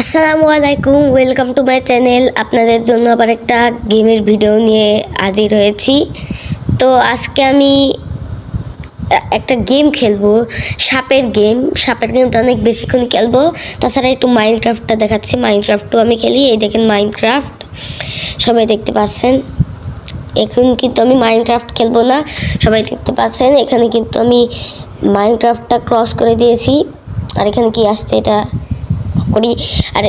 আসসালামু আলাইকুম welcome to my channel আপনাদের জন্য আবার একটা গেমের ভিডিও নিয়ে হাজির হয়েছি। তো আজকে আমি একটা গেম খেলব, সাপের গেম সাপের গেমটা অনেক বেশিক্ষণ খেলব। তাছাড়া একটু মাইনক্রাফটটা দেখাচ্ছি। মাইনক্রাফটও আমি খেলি। এই দেখেন মাইনক্রাফট সবাই দেখতে পাচ্ছেন। এখন কিন্তু আমি মাইনক্রাফট খেলব না। সবাই দেখতে পাচ্ছেন। এখানে কিন্তু আমি মাইনক্রাফটটা ক্রস করে দিয়েছি। আর এখানে কি আসছে এটা? করি। আর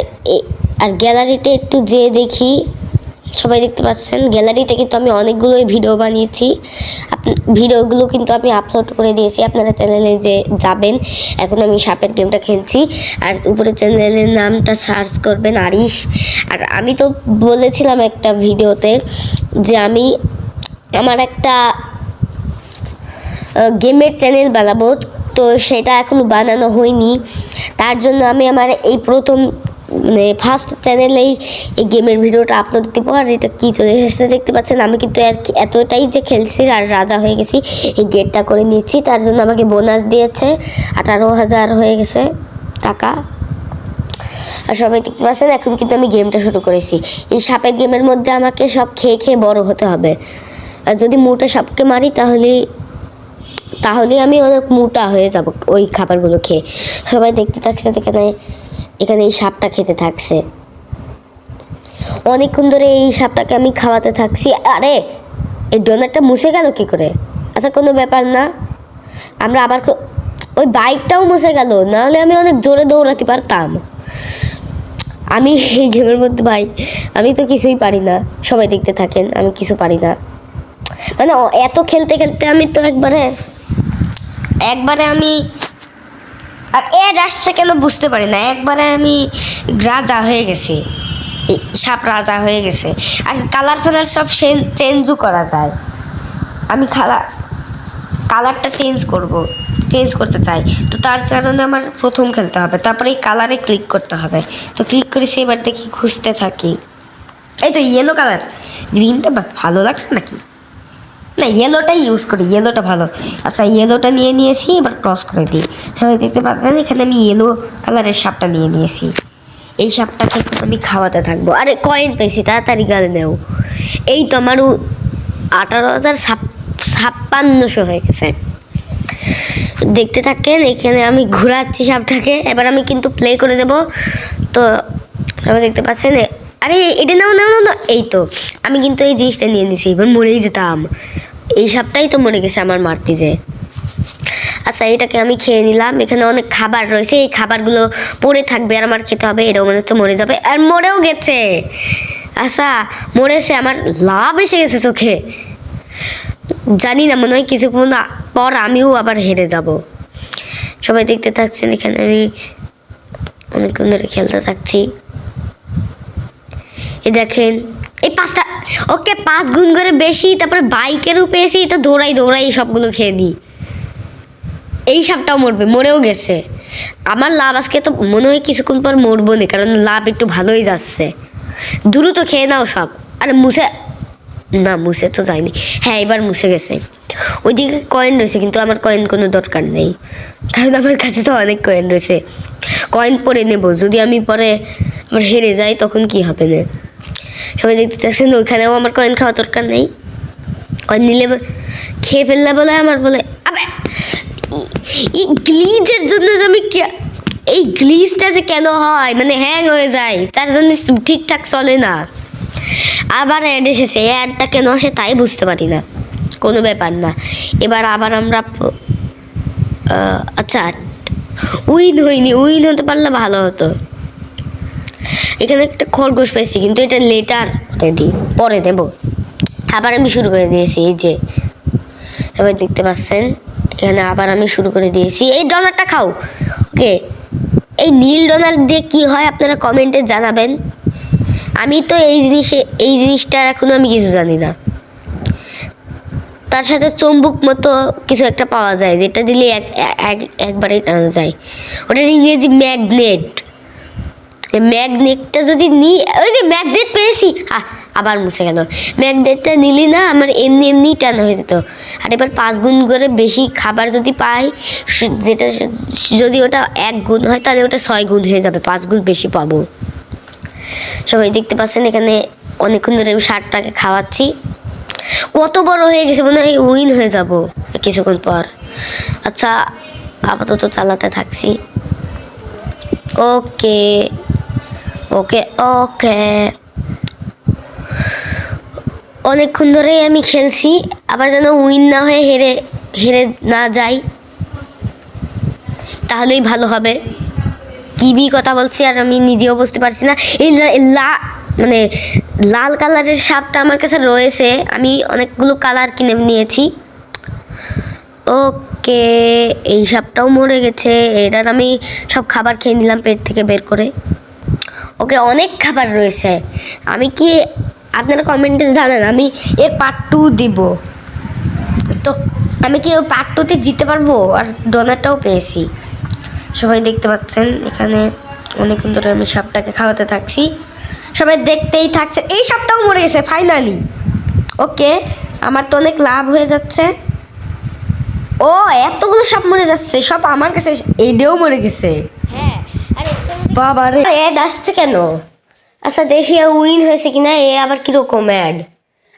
আর গ্যালারিতে একটু যেয়ে দেখি। সবাই দেখতে পাচ্ছেন, গ্যালারিতে কিন্তু আমি অনেকগুলোই ভিডিও বানিয়েছি। ভিডিওগুলো কিন্তু আমি আপলোড করে দিয়েছি। আপনারা চ্যানেলে যে যাবেন, এখন আমি সাপের গেমটা খেলছি। আর উপরে চ্যানেলের নামটা সার্চ করবেন, আরিশ। আর আমি তো বলেছিলাম একটা ভিডিওতে যে আমি আমার একটা গেমের চ্যানেল বানাবো। তো সেটা এখনও বানানো হয়নি। তার জন্য আমি আমার এই প্রথম মানে ফার্স্ট চ্যানেলেই এই গেমের ভিডিওটা আপলোড দিব। আর এটা কী চলে এসেছে দেখতে পাচ্ছেন? আমি কিন্তু এতটাই যে খেলছি আর রাজা হয়ে গেছি, এই গেটটা করে নিয়েছি। তার জন্য আমাকে বোনাস দিয়েছে। আঠারো হাজার হয়ে গেছে টাকা। আর সবাই দেখতে পাচ্ছেন, এখন কিন্তু আমি গেমটা শুরু করেছি। এই সাপের গেমের মধ্যে আমাকে সব খেয়ে খেয়ে বড় হতে হবে। আর যদি মোটা সাপকে মারি তাহলে তাহলে আমি অনেক মোটা হয়ে যাব ওই খাবারগুলো খেয়ে। সবাই দেখতে থাকছে এখানে এখানে এই সাপটা খেতে থাকছে। অনেকক্ষণ ধরে এই সাপটাকে আমি খাওয়াতে থাকছি। আরে, এই ডোনারটা মুছে গেল কি করে? আচ্ছা কোনো ব্যাপার না। আমরা আবার ওই বাইকটাও মুছে গেল, নাহলে আমি অনেক জোরে দৌড়াতে পারতাম। আমি এই গেমের মধ্যে, ভাই, আমি তো কিছুই পারি না। সবাই দেখতে থাকেন, আমি কিছু পারি না। মানে এত খেলতে খেলতে আমি তো একবারে একবারে আমি আর এর আসছে কেন বুঝতে পারি না। একবারে আমি রাজা হয়ে গেছি। সাপ রাজা হয়ে গেছে। আর কালার ফালার সব চেঞ্জও করা যায়। আমি খালা কালারটা চেঞ্জ করব চেঞ্জ করতে চাই। তো তার কারণে আমার প্রথম খেলতে হবে। তারপরে এই কালারে ক্লিক করতে হবে। তো ক্লিক করে এবার দেখি খুঁজতে থাকি। এই তো ইয়েলো কালার গ্রিনটা ভালো লাগছে নাকি? না ইয়েলোটাই ইউজ করি ইয়েলোটা ভালো। আচ্ছা ইয়েলোটা নিয়ে নিয়েছি, এবার ক্রস করে দিই। সবাই দেখতে পাচ্ছেন, এখানে আমি ইয়েলো কালারের সাপটা নিয়ে নিয়েছি। এই সাপটাকে আমি খাওয়াতে থাকব। আরে কয়েন পেয়েছি, তাড়াতাড়ি গালে নেও এই তো আমার আঠারো হাজার ছাপ- ছাপ্পান্নশো হয়ে গেছে। দেখতে থাকেন, এখানে আমি ঘোরাচ্ছি সাপটাকে। এবার আমি কিন্তু প্লে করে দেব। তো, সবাই দেখতে পাচ্ছেন আরে, এটা নাও নাও নাও না এই তো, আমি কিন্তু এই জিনিসটা নিয়ে নিছি, এবার মরেই যেতাম। এই সাপটাই তো মরে গেছে আমার মারতে যে। আচ্ছা এটাকে আমি খেয়ে নিলাম। এখানে অনেক খাবার রয়েছে। এই খাবারগুলো পড়ে থাকবে আর আমার খেতে হবে। এটাও মনে হচ্ছে মরে যাবে। আর মরেও গেছে। আচ্ছা মরেছে। আমার লাভ এসে গেছে চোখে। জানি না, মনে হয় কিছুক্ষণ পর আমিও আবার হেরে যাব। সবাই দেখতে থাকছেন এখানে। আমি অনেকক্ষণ ধরে খেলতে থাকছি। এ দেখেন পাঁচটা, ওকে পাঁচ গুণ করে বেশি, তারপরে বাইকেরও পেয়েছি, তো দৌড়াই দৌড়াই সবগুলো খেয়ে নিই। এই সাপটাও মরবে, মরেও গেছে। আমার লাভ আজকে তো মনে হয় কিছুক্ষণ পর মরবো না কারণ লাভ একটু ভালোই যাচ্ছে। দ্রুত খেয়ে নাও সব। আরে মুছে, না, মুছে তো যায়নি। হ্যাঁ এবার মুছে গেছে। ওইদিকে কয়েন রয়েছে, কিন্তু আমার কয়েন কোনো দরকার নেই। কারণ আমার কাছে তো অনেক কয়েন রয়েছে। কয়েন পরে নেব, যদি আমি পরে আবার হেরে যাই, তখন কি হবে না? সবাই দেখতে থাকছেন ওইখানেও আমার কয়েন খাওয়া দরকার নেই। কয়েন নিলে খেয়ে ফেললে বলে আমার বলে, আবে, এই- গ্লিজের জন্য যে আমি এই গ্লিজটা যে কেন হয় মানে হ্যাং হয়ে যায়, তার জন্য ঠিকঠাক চলে না। আবার অ্যাড এসেছে অ্যাডটা কেন আসে তাই বুঝতে পারি না। কোনো ব্যাপার না। এবার আবার আমরা আচ্ছা উইন হইনি উইন হতে পারলে ভালো হতো। এখানে একটা খরগোশ পেয়েছি কিন্তু এটা লেটার রেডি পরে দেব। আবার আমি শুরু করে দিয়েছি, এই যে। সবাই দেখতে পাচ্ছেন? এখানে আবার আমি শুরু করে দিয়েছি। এই ডলারটা খাও। ওকে? এই নীল ডলার দিয়ে কি হয় আপনারা কমেন্টে জানাবেন। আমি তো এই জিনিসে, এই জিনিসটার এখনও আমি কিছু জানি না। তার সাথে চম্বুক মতো কিছু একটা পাওয়া যায়, যেটা দিলে এক- একবারেই টানা যায়। ওটার ইংরেজি ম্যাগনেট। ম্যাগনেটটা যদি নিই ওই যে ম্যাগনেট পেয়েছি। আহ, আবার মুছে গেল। ম্যাগনেটটা নিলি না আমার এমনি এমনি টানা হয়ে যেত। আর এবার পাঁচ গুণ করে বেশি খাবার যদি পাই যেটা যদি ওটা এক গুণ হয় তাহলে ওটা ছয় গুণ হয়ে যাবে পাঁচ গুণ বেশি পাবো। সবাই দেখতে পাচ্ছেন এখানে অনেকক্ষণ ধরে আমি শার্টটাকে খাওয়াচ্ছি। কত বড় হয়ে গেছে মনে হয় উইন হয়ে যাব কিছুক্ষণ পর। আচ্ছা আপাতত চালাতে থাকছি। ওকে। ওকে ওকে। অনেকক্ষণ ধরেই আমি খেলছি, আবার যেন উইন না হয়ে হেরে হেরে না যাই। তাহলেই ভালো হবে। কি বি কথা বলছি আর আমি নিজেও বুঝতে পারছি না। এই লা মানে লাল কালারের সাপটা আমার কাছে রয়েছে। আমি অনেকগুলো কালার কিনে নিয়েছি। ওকে, এই সাপটাও মরে গেছে। এটার আমি সব খাবার খেয়ে নিলাম পেট থেকে বের করে। ওকে অনেক খাবার রয়েছে। আমি কি আপনারা কমেন্টে জানেন, আমি এর পার্ট টু দিব। তো আমি কি পার্ট টুতে জিততে পারব? আর ডোনারটাও পেয়েছি। সবাই দেখতে পাচ্ছেন, এখানে অনেকক্ষণ ধরে আমি সাপটাকে খাওয়াতে থাকছি। সবাই দেখতেই থাকছে, এই সাপটাও মরে গেছে ফাইনালি ওকে, আমার তো অনেক লাভ হয়ে যাচ্ছে। ও, এতগুলো সাপ মরে যাচ্ছে, সব আমার কাছে এইটাও মরে গেছে। হ্যাঁ আরে বাবা রে অ্যাড আসছে কেন? আচ্ছা দেখি উইন হয়েছে কিনা, এ আবার কীরকম অ্যাড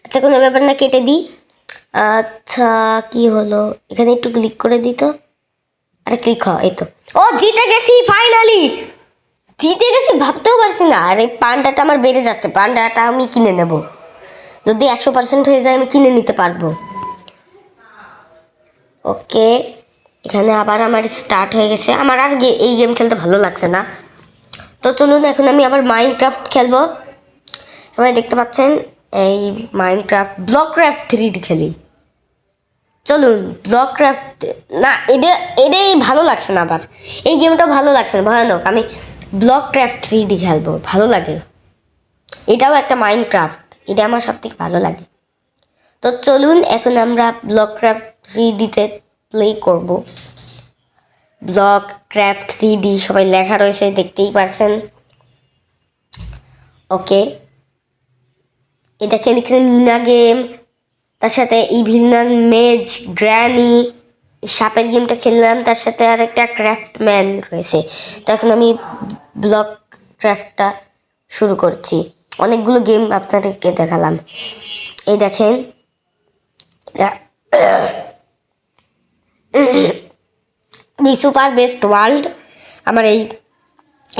আচ্ছা কোনো ব্যাপার না, কেটে দিই। আচ্ছা কি হলো? এখানে একটু ক্লিক করে দিই তো। আরে ক্লিক হ এই তো। ও, জিতে গেছি ফাইনালি জিতে গেছি, ভাবতেও পারছি না। আর এই পান্ডাটা আমার বেড়ে যাচ্ছে। পান্ডাটা আমি কিনে নেব। যদি একশো পার্সেন্ট হয়ে যায়, আমি কিনে নিতে পারব। ওকে, এখানে আবার আমার স্টার্ট হয়ে গেছে। আমার আর এই গেম খেলতে ভালো লাগছে না। তো চলুন, এখন আমি আবার মাইনক্রাফট খেলব। সবাই দেখতে পাচ্ছেন, এই মাইনক্রাফট ব্লক ক্রাফট থ্রি খেলি। চলুন ব্লক ক্রাফট না, এটা, এটাই ভালো লাগছে না আবার। এই গেমটা ভালো লাগছে না, ভয়ানক। আমি ব্লক ক্রাফট থ্রি ডি খেলব, ভালো লাগে। এটাও একটা মাইনক্রাফট এটা আমার সব থেকে ভালো লাগে। তো চলুন, এখন আমরা ব্লক ক্রাফট থ্রি ডিতে প্লে করব। ব্লক ক্রাফট থ্রি ডি সবাই লেখা রয়েছে, দেখতেই পারছেন। ওকে। এ দেখেন এখানে মিনা গেম তার সাথে ইভিনার মেজ, গ্র্যানি সাপের গেমটা খেললাম, তার সাথে আর একটা ক্রাফট ম্যান রয়েছে। তো এখন আমি ব্লক ক্র্যাফটটা শুরু করছি। অনেকগুলো গেম আপনাদেরকে দেখালাম। এই দেখেন দি সুপার বেস্ট ওয়ার্ল্ড। আমার এই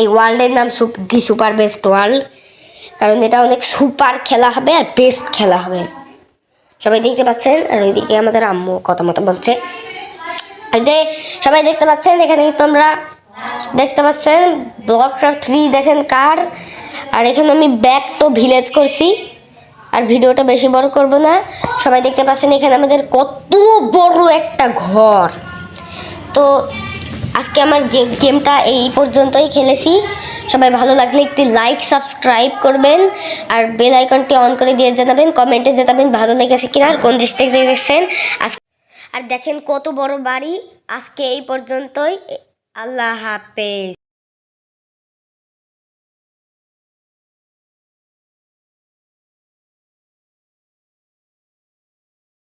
এই ওয়ার্ল্ডের নাম সুপ, দি সুপার বেস্ট ওয়ার্ল্ড। কারণ এটা অনেক সুপার খেলা হবে আর বেস্ট খেলা হবে। সবাই দেখতে পাচ্ছেন? আর ওইদিকে আমাদের আম্মু কথা মতো বলছে। যে সবাই দেখতে পাচ্ছেন, এখানে তোমরা দেখতে পাচ্ছেন ব্লক থ্রি দেখেন কার। আর এখানে আমি ব্যাক টু ভিলেজ করছি। আর ভিডিওটা বেশি বড় করব না। সবাই দেখতে পাচ্ছেন, এখানে আমাদের কত বড় একটা ঘর। তো আজকে আমার গেমটা এই পর্যন্তই খেলেছি। সবাই ভালো লাগলে একটি লাইক সাবস্ক্রাইব করবেন। আর বেল আইকনটি অন করে দিয়ে জানাবেন কমেন্টে জানাবেন ভালো লেগেছে কিনা আর কোন ডিস্ট্রিক্ট দেখছেন। আর দেখেন কত বড় বাড়ি। আজকে এই পর্যন্তই। আল্লাহ হাফেজ।